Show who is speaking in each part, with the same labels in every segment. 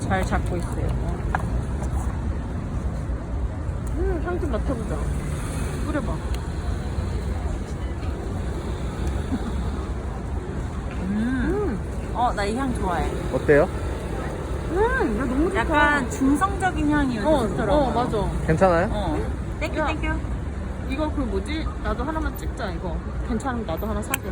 Speaker 1: 잘 잡고 있어요.
Speaker 2: 음, 향 좀 맡아보자. 뿌려봐.
Speaker 1: 음.
Speaker 2: 음,
Speaker 1: 어, 나 이 향 좋아해.
Speaker 3: 어때요?
Speaker 2: 음, 야 너무 좋다.
Speaker 1: 약간 중성적인 향이 요즘
Speaker 2: 어,
Speaker 1: 좋더라고.
Speaker 2: 어, 맞아.
Speaker 3: 괜찮아요?
Speaker 1: 어. 땡큐,
Speaker 2: 야.
Speaker 1: 땡큐.
Speaker 2: 이거 그 뭐지? 나도 하나만 찍자 이거. 괜찮으면 나도 하나 사게.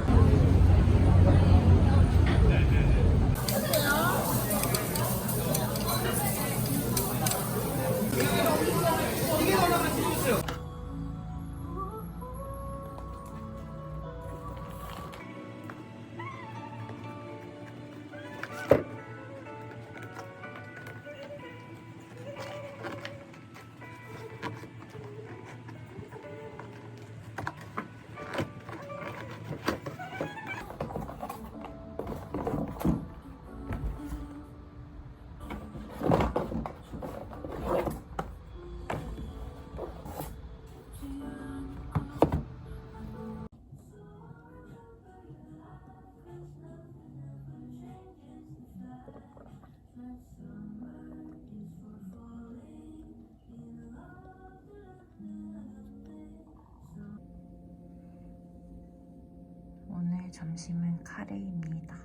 Speaker 1: 점심은 카레입니다.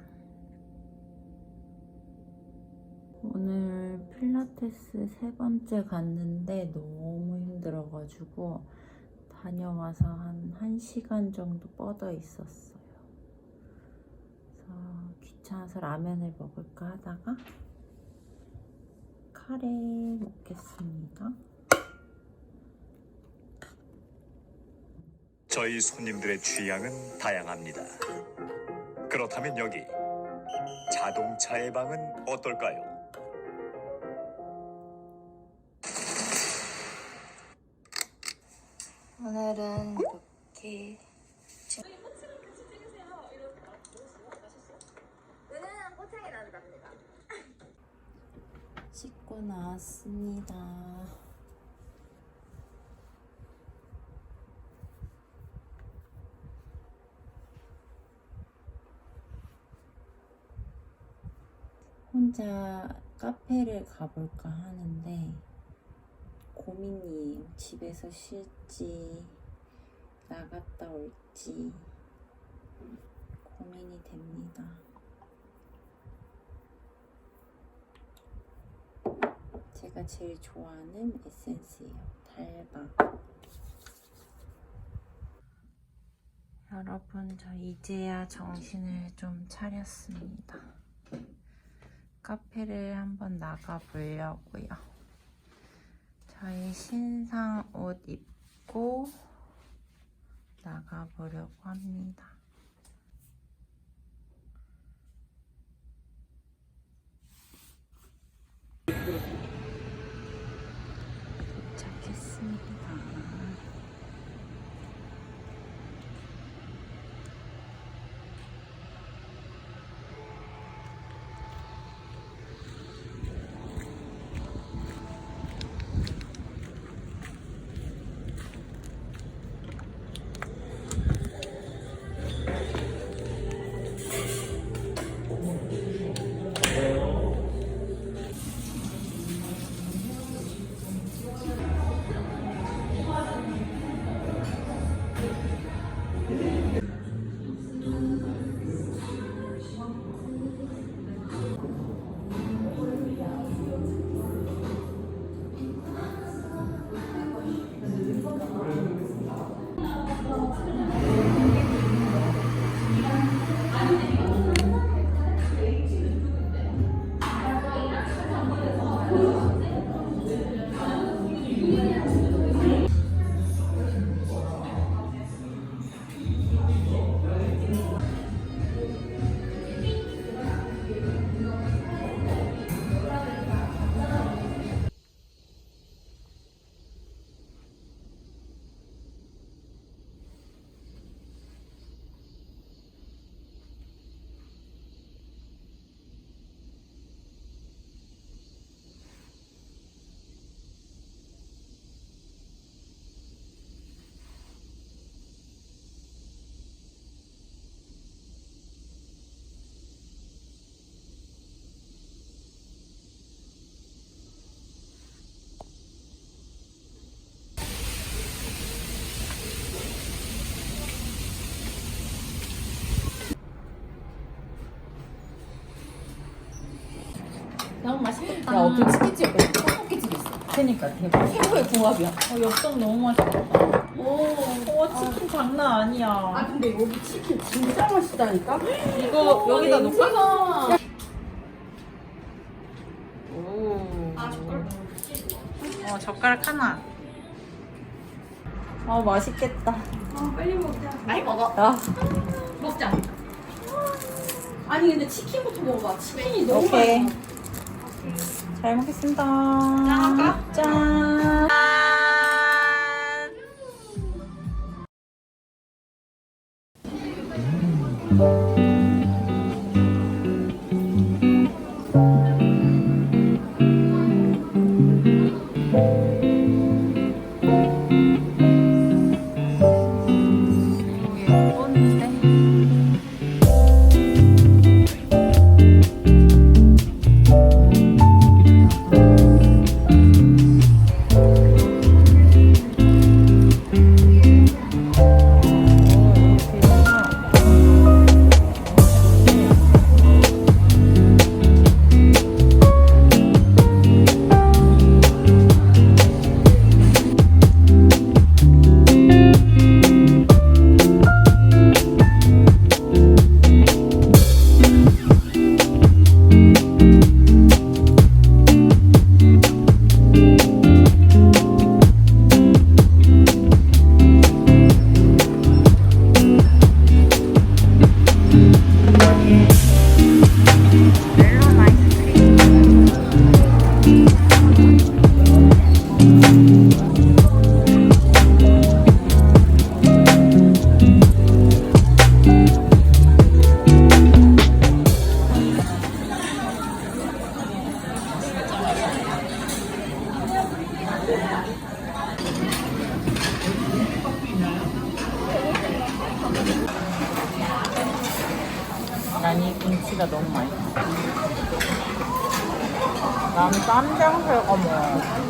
Speaker 1: 오늘 필라테스 세 번째 갔는데 너무 힘들어가지고 다녀와서 한 1시간 정도 뻗어 있었어요. 그래서 귀찮아서 라면을 먹을까 하다가 카레 먹겠습니다.
Speaker 4: 저희 손님들의 취향은 다양합니다. 그렇다면 여기 자동차의 방은 어떨까요?
Speaker 1: 오늘은 이렇게 씻고 나왔습니다. 혼자 카페를 가볼까 하는데 고민이에요. 집에서 쉴지 나갔다 올지 고민이 됩니다. 제가 제일 좋아하는 에센스예요. 달방. 여러분, 저 이제야 정신을 좀 차렸습니다. 카페를 한번 나가 보려고요. 저희 신상 옷 입고 나가보려고 합니다.
Speaker 2: 너무 맛있겠다.
Speaker 3: 야 어떤 치킨집 있고 떡볶이집 있어.
Speaker 2: 그니까 대박.
Speaker 3: 최고의 궁합이야.
Speaker 2: 어, 엽떡 너무 맛있겠다. 오, 와 치킨 장난 아니야.
Speaker 3: 아 근데 여기 치킨 진짜 맛있다니까?
Speaker 2: 이거 여기다 놓을까?
Speaker 3: 놓을까?
Speaker 2: 오. 아 젓가락. 어 젓가락 하나. 어 맛있겠다.
Speaker 3: 많이 먹어.
Speaker 2: 야,
Speaker 3: 먹자. 아니 근데 치킨부터 먹어봐. 치킨이 너무
Speaker 2: 오케이.
Speaker 3: 맛있어.
Speaker 2: 잘 먹겠습니다.
Speaker 3: 짠.
Speaker 2: 짠. 김치가 너무 맛있어. 난 쌈장새가 먹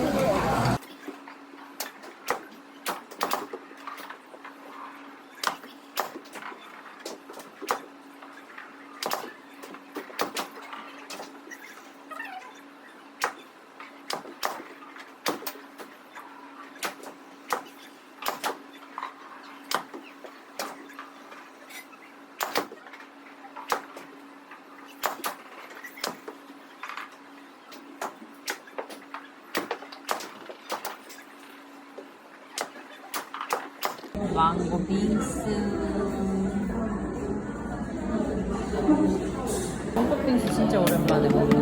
Speaker 2: 망고 빙수. 망고 빙수 진짜 오랜만에 먹어.